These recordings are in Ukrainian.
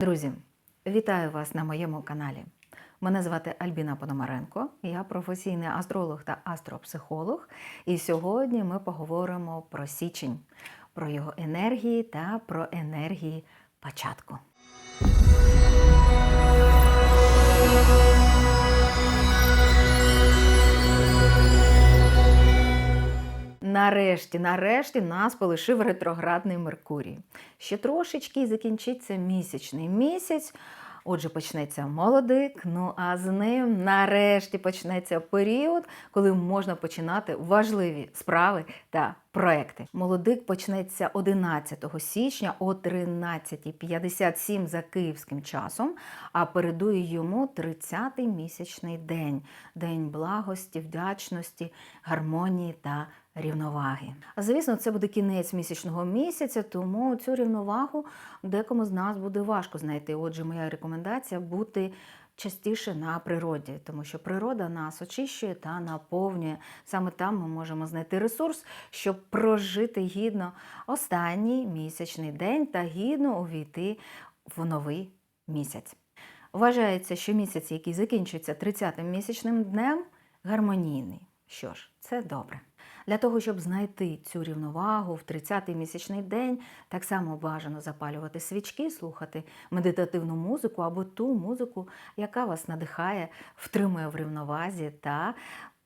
Друзі, вітаю вас на моєму каналі. Мене звати Альбіна Пономаренко, я професійний астролог та астропсихолог. І сьогодні ми поговоримо про січень, про його енергії та про енергії початку. Нарешті, нарешті нас полишив ретроградний Меркурій. Ще трошечки і закінчиться місячний місяць. Отже, почнеться молодик. Ну а з ним нарешті почнеться період, коли можна починати важливі справи та проекти. Молодик почнеться 11 січня о 13.57 за київським часом, а передує йому 30-й місячний день день благості, вдячності, гармонії та рівноваги. Звісно, це буде кінець місячного місяця, тому цю рівновагу декому з нас буде важко знайти. Отже, моя рекомендація бути частіше на природі, тому що природа нас очищує та наповнює. Саме там ми можемо знайти ресурс, щоб прожити гідно останній місячний день та гідно увійти в новий місяць. Вважається, що місяць, який закінчується 30-м місячним днем, гармонійний. Що ж, це добре. Для того, щоб знайти цю рівновагу в 30-й місячний день, так само бажано запалювати свічки, слухати медитативну музику або ту музику, яка вас надихає, втримує в рівновазі та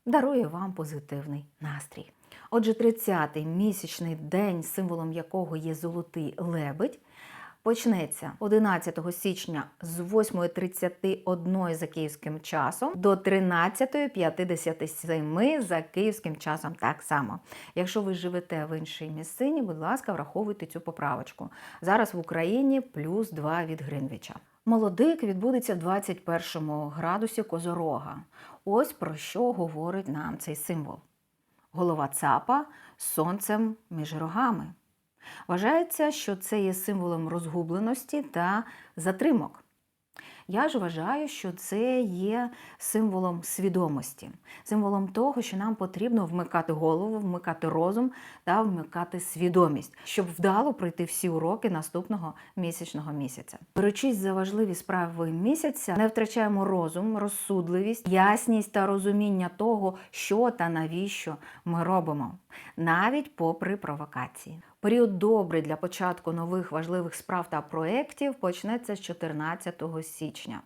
дарує вам позитивний настрій. Отже, 30-й місячний день, символом якого є золотий лебедь, почнеться 11 січня з 8.31 за київським часом до 13.57 за київським часом так само. Якщо ви живете в іншій місцині, будь ласка, враховуйте цю поправочку. Зараз в Україні плюс 2 від Гринвіча. Молодик відбудеться в 21 градусі Козорога. Ось про що говорить нам цей символ. Голова цапа з сонцем між рогами. Вважається, що це є символом розгубленості та затримок. Я ж вважаю, що це є символом свідомості, символом того, що нам потрібно вмикати голову, вмикати розум та вмикати свідомість, щоб вдало пройти всі уроки наступного місячного місяця. Беручись за важливі справи місяця, не втрачаємо розум, розсудливість, ясність та розуміння того, що та навіщо ми робимо, навіть попри провокації. Період добрий для початку нових важливих справ та проєктів почнеться з 14 січня.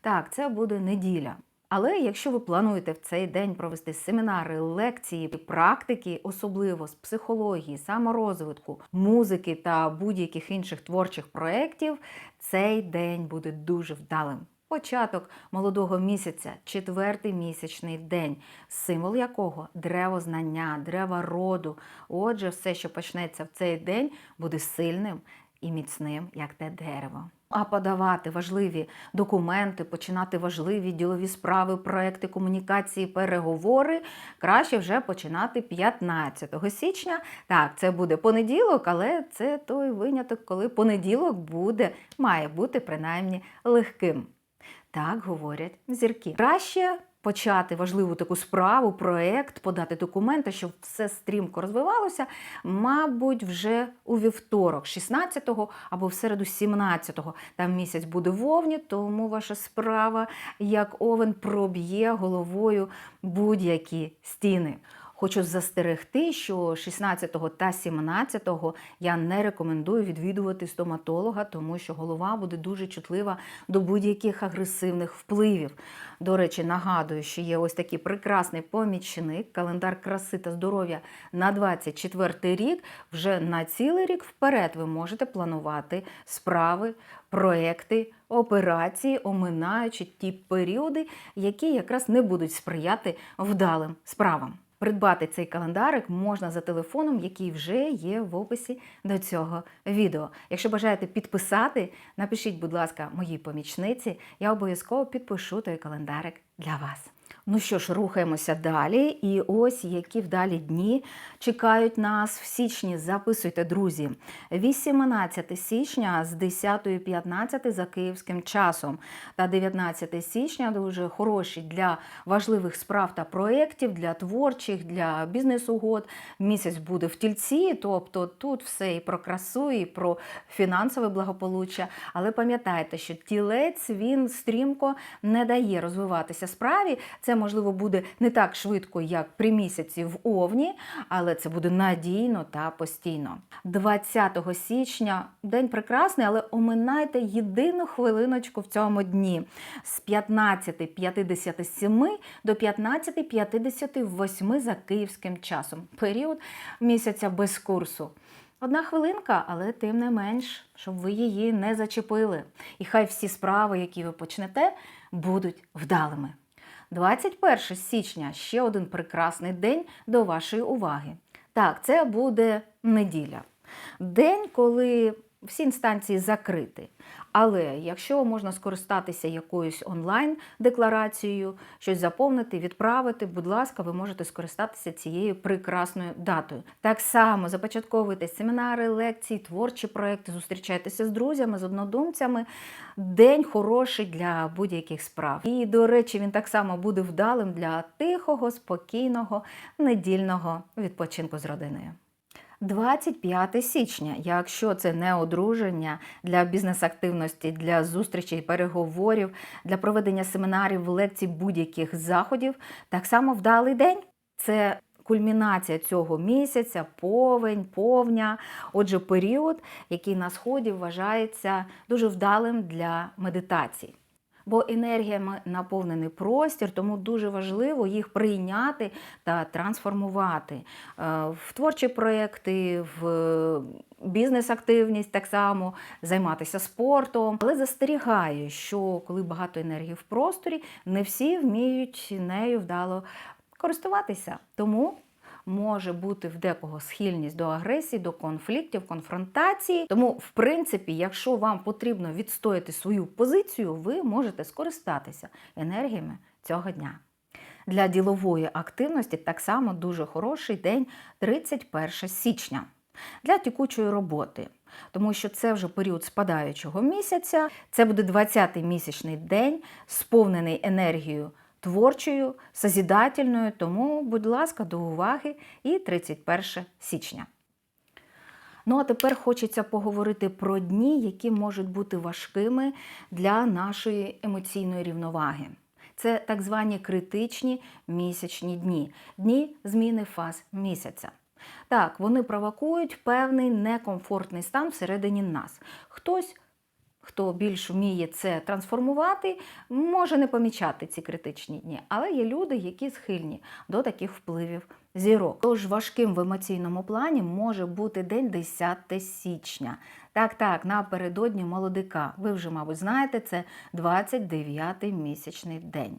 Так, це буде неділя. Але якщо ви плануєте в цей день провести семінари, лекції, практики, особливо з психології, саморозвитку, музики та будь-яких інших творчих проєктів, цей день буде дуже вдалим. Початок молодого місяця, четвертий місячний день, символ якого древо знання, древа роду. Отже, все, що почнеться в цей день, буде сильним і міцним, як те дерево. А подавати важливі документи, починати важливі ділові справи, проекти комунікації, переговори краще вже починати 15 січня. Так, це буде понеділок, але це той виняток, коли понеділок буде, має бути принаймні легким. Так говорять зірки. Краще почати важливу таку справу, проект, подати документи, щоб все стрімко розвивалося, мабуть, вже у вівторок, 16-го або в середу 17-го. Там місяць буде вовні, тому ваша справа, як овен, проб'є головою будь-які стіни. Хочу застерегти, що 16 та 17 я не рекомендую відвідувати стоматолога, тому що голова буде дуже чутлива до будь-яких агресивних впливів. До речі, нагадую, що є ось такий прекрасний помічник, календар краси та здоров'я на 24 рік. Вже на цілий рік вперед ви можете планувати справи, проекти, операції, оминаючи ті періоди, які якраз не будуть сприяти вдалим справам. Придбати цей календарик можна за телефоном, який вже є в описі до цього відео. Якщо бажаєте підписати, напишіть, будь ласка, моїй помічниці, я обов'язково підпишу той календарик для вас. Ну що ж, рухаємося далі. І ось які вдалі дні чекають нас в січні. Записуйте, друзі. 18 січня з 10.15 за київським часом та 19 січня дуже хороші для важливих справ та проєктів, для творчих, для бізнес-угод. Місяць буде в тільці, тобто тут все і про красу, і про фінансове благополуччя. Але пам'ятайте, що тілець він стрімко не дає розвиватися справі. Це можливо буде не так швидко, як при місяці в Овні, але це буде надійно та постійно. 20 січня день прекрасний, але оминайте єдину хвилиночку в цьому дні з 15.57 до 15.58 за київським часом. Період місяця без курсу. Одна хвилинка, але тим не менш, щоб ви її не зачепили. І хай всі справи, які ви почнете, будуть вдалими. 21 січня ще один прекрасний день до вашої уваги. Так, це буде неділя. День, коли всі інстанції закриті. Але якщо можна скористатися якоюсь онлайн-декларацією, щось заповнити, відправити, будь ласка, ви можете скористатися цією прекрасною датою. Так само започатковуйте семінари, лекції, творчі проекти, зустрічайтеся з друзями, з однодумцями. День хороший для будь-яких справ. І, до речі, він так само буде вдалим для тихого, спокійного, недільного відпочинку з родиною. 25 січня, якщо це не одруження для бізнес-активності, для зустрічей, переговорів, для проведення семінарів, лекцій, будь-яких заходів, так само вдалий день. Це кульмінація цього місяця, повень, повня. Отже, період, який на сході вважається дуже вдалим для медитацій. Бо енергіями наповнений простір, тому дуже важливо їх прийняти та трансформувати Е, в творчі проекти, в бізнес-активність так само, займатися спортом. Але застерігаю, що коли багато енергії в просторі, не всі вміють нею вдало користуватися. Тому може бути в декого схильність до агресії, до конфліктів, конфронтації. Тому, в принципі, якщо вам потрібно відстояти свою позицію, ви можете скористатися енергіями цього дня. Для ділової активності так само дуже хороший день 31 січня. Для текучої роботи, тому що це вже період спадаючого місяця, це буде 20-й місячний день, сповнений енергією творчою, созідательною, тому, будь ласка, до уваги і 31 січня. Ну, а тепер хочеться поговорити про дні, які можуть бути важкими для нашої емоційної рівноваги. Це так звані критичні місячні дні, дні зміни фаз місяця. Так, вони провокують певний некомфортний стан всередині нас. Хтось хто більш вміє це трансформувати, може не помічати ці критичні дні. Але є люди, які схильні до таких впливів зірок. Тож важким в емоційному плані може бути день 10 січня. Так, так, напередодні молодика. Ви вже, мабуть, знаєте, це 29-й місячний день.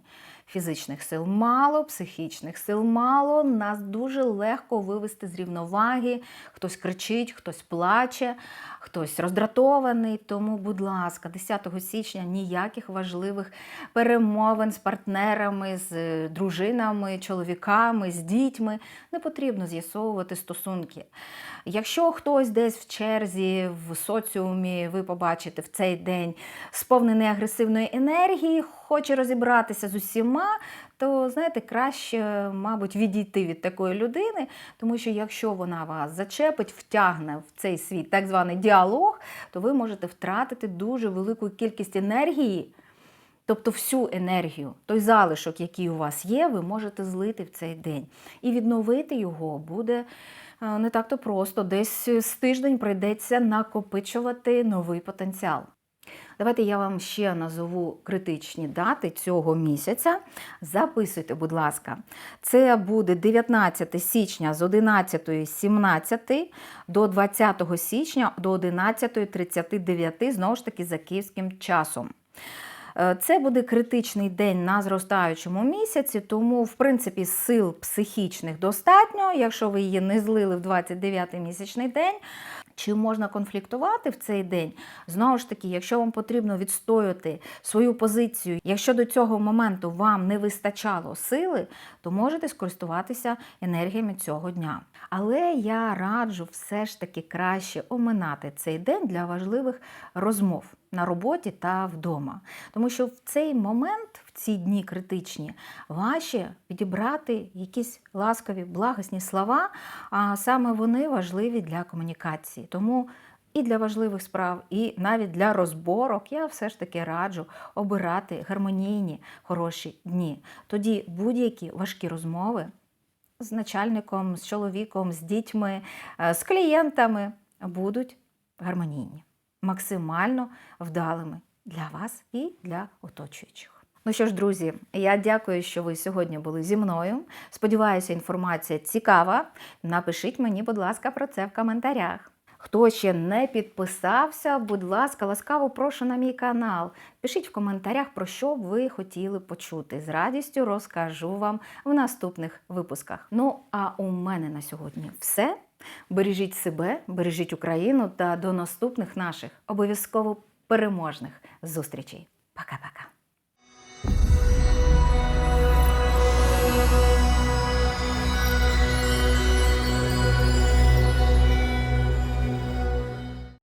Фізичних сил мало, психічних сил мало. Нас дуже легко вивести з рівноваги. Хтось кричить, хтось плаче, хтось роздратований. Тому, будь ласка, 10 січня ніяких важливих перемовин з партнерами, з е, дружинами, чоловіками, з дітьми не потрібно з'ясовувати стосунки. Якщо хтось десь в черзі, в соціумі, ви побачите в цей день сповнений агресивної енергії, хоче розібратися з усіма, то знаєте, краще, мабуть, відійти від такої людини, тому що якщо вона вас зачепить, втягне в цей свій так званий діалог, то ви можете втратити дуже велику кількість енергії. Тобто всю енергію, той залишок, який у вас є, ви можете злити в цей день. І відновити його буде е, не так-то просто. Десь з тиждень прийдеться накопичувати новий потенціал. Давайте я вам ще назову критичні дати цього місяця. Записуйте, будь ласка. Це буде 19 січня з 11.17 до 20 січня до 11.39, знову ж таки, за київським часом. Е, Це буде критичний день на зростаючому місяці, тому, в принципі, сил психічних достатньо. Якщо ви її не злили в 29-й місячний день, Чи можна конфліктувати в цей день? Знову ж таки, якщо вам потрібно відстояти свою позицію, якщо до цього моменту вам не вистачало сили, то можете скористуватися енергіями цього дня. Але я раджу все ж таки краще оминати цей день для важливих розмов на роботі та вдома. Тому що в цей момент, в ці дні критичні, важче підібрати якісь ласкаві, благосні слова, а саме вони важливі для комунікації. Тому і для важливих справ, і навіть для розборок я все ж таки раджу обирати гармонійні, хороші дні. Тоді будь-які важкі розмови з начальником, з чоловіком, з дітьми, е, з клієнтами будуть гармонійні, максимально вдалими для вас і для оточуючих. Ну що ж, друзі, я дякую, що ви сьогодні були зі мною. Сподіваюся, інформація цікава. Напишіть мені, будь ласка, про це в коментарях. Хто ще не підписався, будь ласка, ласкаво прошу на мій канал. Пишіть в коментарях, про що ви хотіли почути. З радістю розкажу вам в наступних випусках. Ну, а у мене на сьогодні все. Бережіть себе, бережіть Україну та до наступних наших обов'язково переможних зустрічей. Пока-пока.